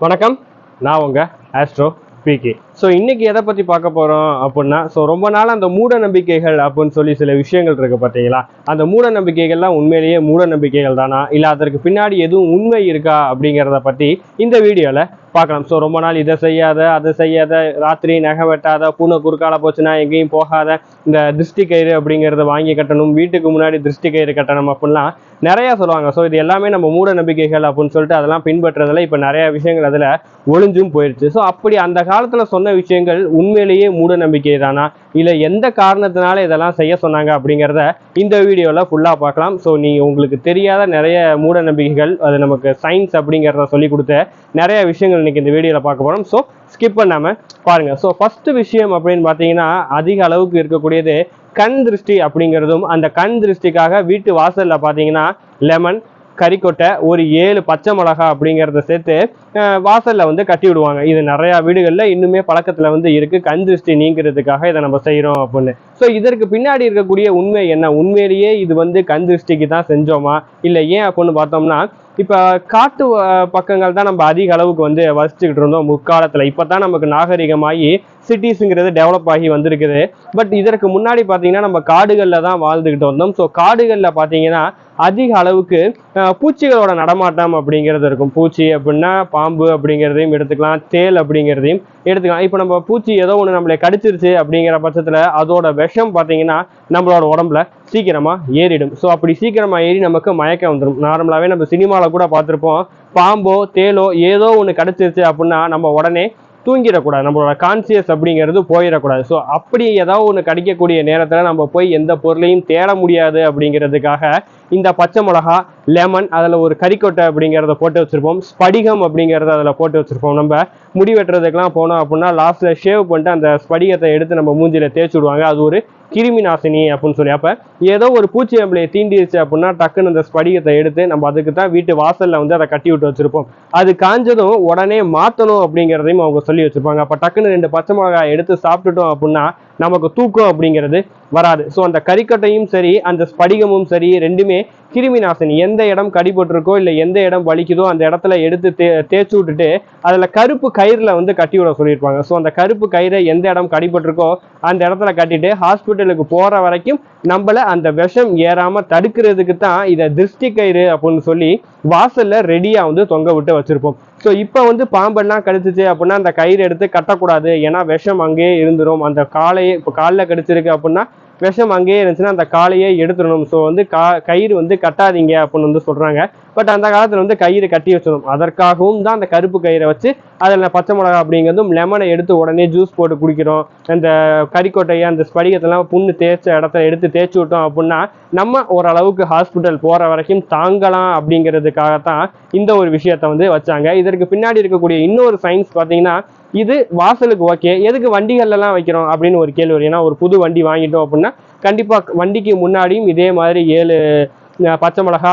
வணக்கம். நான் உங்க ஆஸ்ட்ரோ பிகே ஸோ இன்னைக்கு எதை பற்றி பார்க்க போகிறோம் அப்படின்னா ஸோ ரொம்ப நாள் அந்த மூட நம்பிக்கைகள் அப்படின்னு சொல்லி சில விஷயங்கள் இருக்கு பார்த்தீங்களா? அந்த மூட நம்பிக்கைகள்லாம் உண்மையிலேயே மூட நம்பிக்கைகள் தானா? இல்லை அதற்கு பின்னாடி எதுவும் உண்மை இருக்கா அப்படிங்கிறத பற்றி இந்த வீடியோவில் பார்க்கலாம். ஸோ ரொம்ப நாள் இதை செய்யாத அதை செய்யாத ராத்திரி நகை வெட்டாத பூனை குறுக்கால போச்சுன்னா எங்கேயும் போகாத இந்த திருஷ்டி கயிறு அப்படிங்கிறத வாங்கி கட்டணும் வீட்டுக்கு முன்னாடி திருஷ்டி கயிறு கட்டணும் அப்படின்லாம் நிறையா சொல்லுவாங்க. ஸோ இது எல்லாமே நம்ம மூட நம்பிக்கைகள் அப்படின்னு சொல்லிட்டு அதெல்லாம் பின்பற்றுறதுல இப்போ நிறைய விஷயங்கள் அதில் ஒளிஞ்சும் போயிடுச்சு ஸோ அப்படி அந்த காலத்தில் சொன்ன விஷயங்கள் உண்மையிலேயே மூட நம்பிக்கை தானா? இல்லை எந்த காரணத்தினால இதெல்லாம் செய்ய சொன்னாங்க அப்படிங்கிறத இந்த வீடியோவில் ஃபுல்லாக பார்க்கலாம். ஸோ நீ உங்களுக்கு தெரியாத நிறைய மூட நம்பிக்கைகள் அது நமக்கு சயின்ஸ் அப்படிங்கிறத சொல்லி கொடுத்த நிறைய விஷயங்கள் இன்னைக்கு இந்த வீடியோவில் பார்க்க போகிறோம் ஸோ ஸ்கிப் பண்ணாமல் பாருங்க. ஸோ ஃபஸ்ட்டு விஷயம் அப்படின்னு பார்த்தீங்கன்னா அதிக அளவுக்கு இருக்கக்கூடியது கண் திருஷ்டி அப்படிங்கிறதும் அந்த கண் திருஷ்டிக்காக வீட்டு வாசலில் பார்த்தீங்கன்னா லெமன் கறிக்கொட்டை ஒரு ஏழு பச்சை மிளகா அப்படிங்கிறத சேர்த்து வாசலில் வந்து கட்டி விடுவாங்க. இது நிறையா வீடுகளில் இன்னுமே பழக்கத்தில் வந்து இருக்குது கண் திருஷ்டி நீங்கிறதுக்காக இதை நம்ம செய்கிறோம் அப்படின்னு. ஸோ இதற்கு பின்னாடி இருக்கக்கூடிய உண்மை என்ன? உண்மையிலேயே இது வந்து கண் திருஷ்டிக்கு தான் செஞ்சோமா? இல்லை ஏன் அப்படின்னு பார்த்தோம்னா இப்போ காட்டு பக்கங்கள் தான் நம்ம அதிக அளவுக்கு வந்து வசிச்சுக்கிட்டு இருந்தோம் முற்காலத்தில் இப்போ தான் நமக்கு நாகரிகமாகி சிட்டிஸுங்கிறது டெவலப் ஆகி வந்திருக்குது. பட் இதற்கு முன்னாடி பார்த்தீங்கன்னா நம்ம காடுகளில் தான் வாழ்ந்துக்கிட்டு வந்தோம். ஸோ காடுகளில் பார்த்தீங்கன்னா அதிக அளவுக்கு பூச்சிகளோட நடமாட்டம் அப்படிங்கிறது இருக்கும். பூச்சி அப்படின்னா பாம்பு அப்படிங்கிறதையும் எடுத்துக்கலாம். தேல் அப்படிங்கிறதையும் எடுத்துக்கலாம். இப்போ நம்ம பூச்சி ஏதோ ஒன்று நம்மளை கடிச்சிருச்சு அப்படிங்கிற பட்சத்தில் அதோட விஷம் பார்த்தீங்கன்னா நம்மளோட உடம்புல சீக்கிரமாக ஏறிடும். ஸோ அப்படி சீக்கிரமாக ஏறி நமக்கு மயக்கம் வந்துடும் நார்மலாகவே நம்ம சினிமாவில் கூட பார்த்துருப்போம். பாம்போ தேலோ ஏதோ ஒன்று கடிச்சிருச்சு அப்படின்னா நம்ம உடனே தூங்கிடக்கூடாது. நம்மளோட கான்சியஸ் அப்படிங்கிறது போயிடக்கூடாது. ஸோ அப்படி ஏதாவது ஒன்று கிடைக்கக்கூடிய நேரத்தில் நம்ம போய் எந்த பொருளையும் தேட முடியாது அப்படிங்கிறதுக்காக இந்த பச்சை மிளகா லெமன் அதில் ஒரு கறிக்கொட்டை அப்படிங்கிறத போட்டு வச்சுருப்போம். ஸ்படிகம் அப்படிங்கிறத அதில் போட்டு வச்சுருப்போம். நம்ம முடி வெட்டுறதுக்கெலாம் போனோம் அப்படின்னா லாஸ்ட்டில் ஷேவ் பண்ணிட்டு அந்த ஸ்படிகத்தை எடுத்து நம்ம மூஞ்சியில் தேய்ச்சி விடுவாங்க. அது ஒரு கிருமி நாசினி அப்படின்னு சொல்லி. அப்போ ஏதோ ஒரு பூச்சி நம்மளைய தீண்டிருச்சு அப்படின்னா டக்குன்னு அந்த ஸ்படிகத்தை எடுத்து நம்ம அதுக்கு தான் வீட்டு வாசலில் வந்து அதை கட்டி விட்டு வச்சுருப்போம். அது காஞ்சதும் உடனே மாற்றணும் அப்படிங்கிறதையும் அவங்க சொல்லி வச்சுருப்பாங்க. அப்போ டக்குன்னு ரெண்டு பச்சை மிளகாய் எடுத்து சாப்பிட்டுட்டோம் அப்படின்னா நமக்கு தூக்கம் அப்படிங்கிறது வராது. ஸோ அந்த கறிக்கட்டையும் சரி அந்த ஸ்படிகமும் சரி ரெண்டுமே கிருமி நாசினி எந்த இடம் கடிபட்டிருக்கோ இல்லை எந்த இடம் வலிக்குதோ அந்த இடத்துல எடுத்து தே தேய்ச்சி விட்டுட்டு அதில் கருப்பு கயிறில் வந்து கட்டி விட சொல்லியிருப்பாங்க. ஸோ அந்த கருப்பு கயிறை எந்த இடம் கடிபட்டிருக்கோ அந்த இடத்துல கட்டிட்டு ஹாஸ்பிட்டலுக்கு போகிற வரைக்கும் நம்மள அந்த விஷம் ஏறாமல் தடுக்கிறதுக்கு தான் இதை திருஷ்டி கயிறு அப்படின்னு சொல்லி வாசலில் ரெடியாக வந்து தொங்க விட்டு வச்சுருப்போம். ஸோ இப்போ வந்து பாம்பெல்லாம் கடிச்சிச்சு அப்படின்னா அந்த கயிறு எடுத்து கட்டக்கூடாது. ஏன்னா விஷம் அங்கேயே இருந்துடும் அந்த காலையே இப்போ காலில் கடிச்சிருக்கு அப்படின்னா விஷம் அங்கேயே இருந்துச்சுன்னா அந்த காலையே எடுத்துடணும். ஸோ வந்து கா கயிறு வந்து கட்டாதீங்க அப்படின்னு வந்து சொல்கிறாங்க பட் அந்த காலத்தில் வந்து கயிறு கட்டி வச்சிடணும். அதற்காகவும் தான் அந்த கருப்பு கயிறை வச்சு அதில் பச்சை மிளகா அப்படிங்கிறதும் லெமனை எடுத்து உடனே ஜூஸ் போட்டு குடிக்கிறோம். அந்த கறிக்கொட்டையை அந்த ஸ்படிகத்தெல்லாம் புண்ணு தேய்ச்ச இடத்த எடுத்து தேய்ச்சி விட்டோம் அப்படின்னா நம்ம ஓரளவுக்கு ஹாஸ்பிட்டல் போகிற வரைக்கும் தாங்கலாம் அப்படிங்கிறதுக்காகத்தான் இந்த ஒரு விஷயத்தை வந்து வச்சாங்க. இதற்கு பின்னாடி இருக்கக்கூடிய இன்னொரு சயின்ஸ் பார்த்தீங்கன்னா இது வாசலுக்கு ஓகே. எதுக்கு வண்டிகள்லாம் வைக்கிறோம் அப்படின்னு ஒரு கேள்வி வரும் ஏன்னா ஒரு புது வண்டி வாங்கிட்டோம் அப்படின்னா கண்டிப்பாக வண்டிக்கு முன்னாடியும் இதே மாதிரி ஏழு பச்சை மிளகா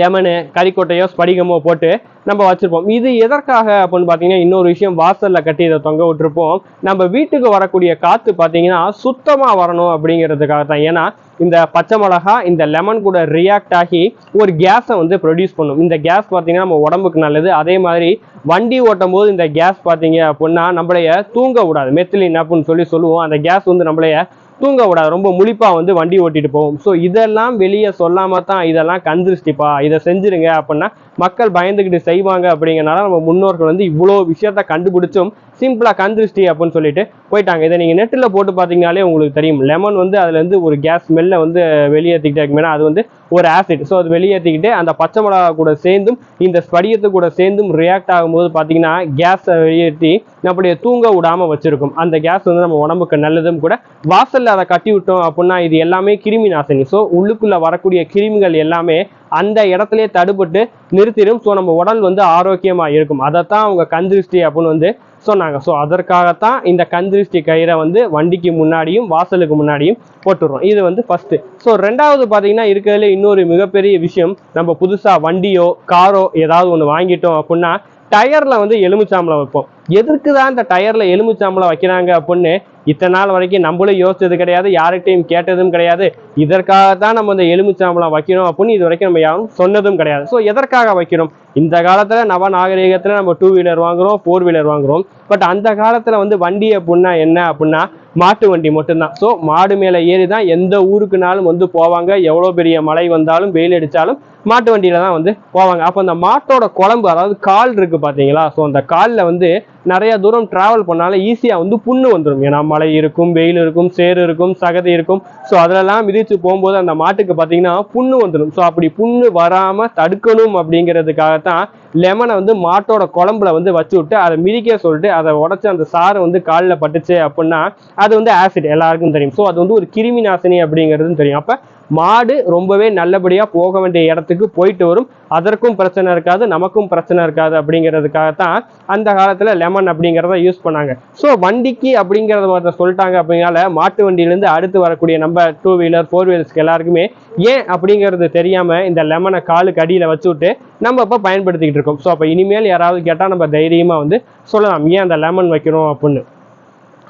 லெமனு கறிக்கொட்டையோ ஸ்படிகமோ போட்டு நம்ம வச்சிருப்போம். இது எதற்காக அப்படின்னு பார்த்தீங்கன்னா இன்னொரு விஷயம் வாசலில் கட்டி இதை தொங்க விட்டுருப்போம். நம்ம வீட்டுக்கு வரக்கூடிய காற்று பார்த்தீங்கன்னா சுத்தமாக வரணும் அப்படிங்கிறதுக்காக தான் ஏன்னா இந்த பச்சை மிளகா இந்த லெமன் கூட ரியாக்ட் ஆகி ஒரு கேஸை வந்து ப்ரொடியூஸ் பண்ணும். இந்த கேஸ் பார்த்தீங்கன்னா நம்ம உடம்புக்கு நல்லது. அதே மாதிரி வண்டி ஓட்டும் போது இந்த கேஸ் பார்த்தீங்க அப்படின்னா நம்மளைய தூங்க விடாது. மெத்திலின் அப்படின்னு சொல்லி சொல்லுவோம். அந்த கேஸ் வந்து நம்மளைய தூங்க விடாது ரொம்ப முழிப்பா வந்து வண்டி ஓட்டிட்டு போகும் ஸோ இதெல்லாம் வெளியே சொல்லாம தான் இதெல்லாம் கந்திருஷ்டிப்பா இதை செஞ்சிருங்க அப்படின்னா மக்கள் பயந்துக்கிட்டு செய்வாங்க அப்படிங்கிறனால நம்ம முன்னோர்கள் வந்து இவ்வளோ விஷயத்த கண்டுபிடிச்சும் சிம்பிளாக கந்திருஷ்டி அப்படின்னு சொல்லிட்டு போயிட்டாங்க. இதை நீங்கள் நெட்டில் போட்டு பார்த்தீங்கனாலே உங்களுக்கு தெரியும். லெமன் வந்து அதுலேருந்து ஒரு கேஸ் ஸ்மெல்லை வந்து வெளியேற்றிக்கிட்டே இருக்குமே அது வந்து ஒரு ஆசிட் ஸோ அது வெளியேற்றிக்கிட்டு அந்த பச்சை மிளகா கூட சேர்ந்தும் இந்த ஸ்படியத்து கூட சேர்ந்தும் ரியாக்ட் ஆகும்போது பார்த்தீங்கன்னா கேஸை வெளியேற்றி நம்மளுடைய தூங்க விடாமல் வச்சுருக்கும். அந்த கேஸ் வந்து நம்ம உடம்புக்கு நல்லதும் கூட. வாசலில் அதை கட்டி விட்டோம் அப்படின்னா இது எல்லாமே கிருமி நாசினி. ஸோ உள்ளுக்குள்ளே வரக்கூடிய கிருமிகள் எல்லாமே அந்த இடத்துலயே தடுபட்டு நிறுத்திடும். ஸோ நம்ம உடல் வந்து ஆரோக்கியமாக இருக்கும். அதைத்தான் அவங்க கந்திருஷ்டி அப்படின்னு வந்து சொன்னாங்க. ஸோ அதற்காகத்தான் இந்த கந்திருஷ்டி கயிறை வந்து வண்டிக்கு முன்னாடியும் வாசலுக்கு முன்னாடியும் போட்டுடுறோம். இது வந்து ஃபஸ்ட்டு ஸோ ரெண்டாவது பார்த்தீங்கன்னா இருக்கிறதுல இன்னொரு மிகப்பெரிய விஷயம். நம்ம புதுசா வண்டியோ காரோ ஏதாவது ஒன்று வாங்கிட்டோம் அப்படின்னா டயர்ல வந்து எலுமிச்சாம்பளம் வைப்போம். எதற்கு தான் இந்த டயரில் எலுமிச்சாம்பளம் வைக்கிறாங்க அப்படின்னு இத்தனை நாள் வரைக்கும் நம்மளும் யோசிச்சது கிடையாது யார்கிட்டையும் கேட்டதும் கிடையாது. இதற்காக தான் நம்ம இந்த எலுமிச்சாம்பளம் வைக்கணும் அப்படின்னு இது வரைக்கும் நம்ம யாரும் சொன்னதும் கிடையாது. ஸோ எதற்காக வைக்கிறோம்? இந்த காலத்தில் நவ நாகரிகத்துல நம்ம டூ வீலர் வாங்குறோம் ஃபோர் வீலர் வாங்குறோம். பட் அந்த காலத்தில் வந்து வண்டி அப்படின்னா என்ன அப்படின்னா மாட்டு வண்டி மட்டும்தான். ஸோ மாடு மேலே ஏறி தான் எந்த ஊருக்குனாலும் வந்து போவாங்க. எவ்வளோ பெரிய மழை வந்தாலும் வெயில் அடித்தாலும் மாட்டு வண்டியில தான் வந்து போவாங்க. அப்போ அந்த மாட்டோட குழம்பு அதாவது கால் இருக்கு பார்த்தீங்களா ஸோ அந்த காலில் வந்து நிறைய தூரம் டிராவல் பண்ணாலும் ஈஸியாக வந்து புண்ணு வந்துடும் ஏன்னா மழை இருக்கும் வெயில் இருக்கும் சேறு இருக்கும் சகதி இருக்கும். ஸோ அதிலெல்லாம் மிதித்து போகும்போது அந்த மாட்டுக்கு பார்த்தீங்கன்னா புண்ணு வந்துடும் ஸோ அப்படி புண்ணு வராமல் தடுக்கணும் அப்படிங்கிறதுக்காகத்தான் லெமனை வந்து மாட்டோட குழம்புல வந்து வச்சு விட்டு அதை மிதிக்க சொல்லிட்டு அதை உடச்சி அந்த சாறு வந்து காலில் பட்டுச்சு அப்படின்னா அது வந்து ஆசிட் எல்லாருக்கும் தெரியும். ஸோ அது வந்து ஒரு கிருமி நாசினி அப்படிங்கிறதும் தெரியும். அப்போ மாடு ரொம்பவே நல்லபடியாக போக வேண்டிய இடத்துக்கு போயிட்டு வரும். அதற்கும் பிரச்சனை இருக்காது நமக்கும் பிரச்சனை இருக்காது அப்படிங்கிறதுக்காகத்தான் அந்த காலத்தில் லெமன் அப்படிங்கிறத யூஸ் பண்ணாங்க. ஸோ வண்டிக்கு அப்படிங்கிறத ஒருத்தர் சொல்லிட்டாங்க அப்படிங்கிறனால மாட்டு வண்டியிலேருந்து அடுத்து வரக்கூடிய நம்ம டூ வீலர் ஃபோர் வீலர்ஸ்க்கு எல்லாருக்குமே ஏன் அப்படிங்கிறது தெரியாமல் இந்த லெமனை காலுக்கு அடியில் வச்சு நம்ம இப்போ பயன்படுத்திக்கிட்டு இருக்கோம். ஸோ அப்போ இனிமேல் யாராவது கேட்டால் நம்ம தைரியமாக வந்து சொல்லலாம் ஏன் அந்த லெமன் வைக்கிறோம்? அப்படின்னு.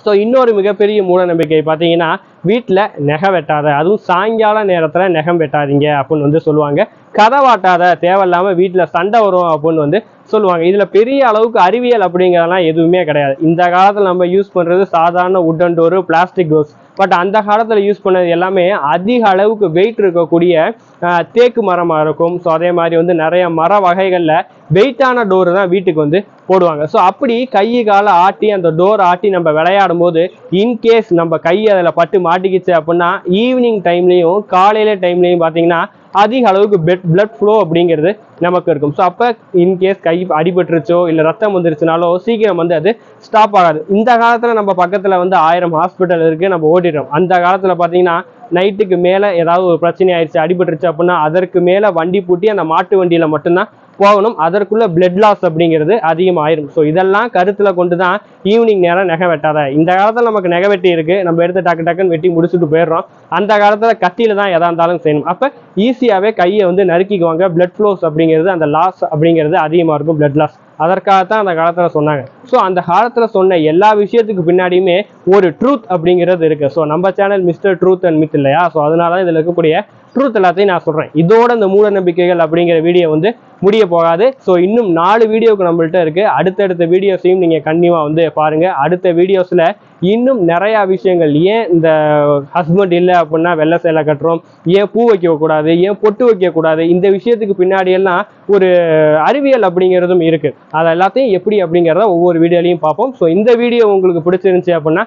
ஸோ இன்னொரு மிகப்பெரிய மூடநம்பிக்கை பார்த்தீங்கன்னா வீட்டில் நெகை வெட்டாத அதுவும் சாயங்கால நேரத்தில் நெகம் வெட்டாதீங்க அப்படின்னு வந்து சொல்லுவாங்க. கதவாட்டாத தேவையில்லாமல் வீட்டில் சண்டை வரும் அப்படின்னு வந்து சொல்லுவாங்க. இதில் பெரிய அளவுக்கு அறிவியல் அப்படிங்கிறதெல்லாம் எதுவுமே கிடையாது. இந்த காலத்தில் நம்ம யூஸ் பண்ணுறது சாதாரண wooden door plastic doors but அந்த காலத்தில் யூஸ் பண்ணது எல்லாமே அதிக அளவுக்கு வெயிட் இருக்கக்கூடிய தேக்கு மரமாக இருக்கும். ஸோ அதே மாதிரி வந்து நிறைய மர வகைகளில் வெயிட்டான டோர் தான் வீட்டுக்கு வந்து போடுவாங்க. ஸோ அப்படி கை காலை ஆட்டி அந்த டோர் ஆட்டி நம்ம விளையாடும் போது இன்கேஸ் நம்ம கை அதில் பட்டு மாட்டிக்கிச்சு அப்படின்னா ஈவினிங் டைம்லையும் காலையில டைம்லையும் பார்த்தீங்கன்னா அதிக அளவுக்கு பெட் பிளட் ஃப்ளோ அப்படிங்கிறது நமக்கு இருக்கும். ஸோ அப்போ இன்கேஸ் கை அடிபட்டுருச்சோ இல்லை ரத்தம் வந்துருச்சுனாலோ சீக்கிரம் வந்து அது ஸ்டாப் ஆகாது. இந்த காலத்தில் நம்ம பக்கத்தில் வந்து ஆயிரம் ஹாஸ்பிட்டல் இருக்குது நம்ம ஓடிடுறோம் அந்த காலத்தில் பார்த்தீங்கன்னா நைட்டுக்கு மேலே ஏதாவது ஒரு பிரச்சனை ஆயிடுச்சு அடிபட்டுருச்சு அப்படின்னா அதற்கு மேலே வண்டி பூட்டி அந்த மாட்டு வண்டியில் மட்டும்தான் போகணும். அதற்குள்ள பிளட் லாஸ் அப்படிங்கிறது அதிகமாயிரும். ஸோ இதெல்லாம் கருத்தில் கொண்டு தான் ஈவினிங் நேரம் நகை வெட்டாத. இந்த காலத்தில் நமக்கு நகை வெட்டி இருக்கு. நம்ம எடுத்து டக்கு டக்குன்னு வெட்டி முடிச்சுட்டு போயிடுறோம். அந்த காலத்தில் கத்தியில் தான் எதா இருந்தாலும் செய்யணும். அப்போ ஈஸியாகவே கையை வந்து நறுக்கிக்குவாங்க. பிளட் ஃப்ளோஸ் அப்படிங்கிறது அந்த லாஸ் அப்படிங்கிறது அதிகமாக இருக்கும் பிளட் லாஸ் அதற்காகத்தான் அந்த காலத்தில் சொன்னாங்க. ஸோ அந்த காலத்தில் சொன்ன எல்லா விஷயத்துக்கு பின்னாடியுமே ஒரு ட்ரூத் அப்படிங்கிறது இருக்கு. ஸோ நம்ம channel mister truth and myth இல்லையா? ஸோ அதனால தான் இதில் இருக்கக்கூடிய ட்ரூத் எல்லாத்தையும் நான் சொல்கிறேன் இதோட இந்த மூட நம்பிக்கைகள் அப்படிங்கிற வீடியோ வந்து முடிய போகாது. ஸோ இன்னும் நாலு வீடியோக்கு நம்மள்ட்ட இருக்கு. அடுத்தடுத்த வீடியோஸையும் நீங்கள் கண்டிப்பாக வந்து பாருங்க. அடுத்த வீடியோஸில் இன்னும் நிறையா விஷயங்கள். ஏன் இந்த ஹஸ்பண்ட் இல்லை அப்படின்னா வெள்ளை சேலை கட்டுறோம்? ஏன் பூ வைக்கக்கூடாது ஏன் பொட்டு வைக்கக்கூடாது இந்த விஷயத்துக்கு பின்னாடியெல்லாம் ஒரு அறிவியல் அப்படிங்கிறதும் இருக்கு. அதை எல்லாத்தையும் எப்படி அப்படிங்கிறத ஒவ்வொரு வீடியோலையும் பார்ப்போம். ஸோ இந்த வீடியோ உங்களுக்கு பிடிச்சிருந்துச்சு அப்படின்னா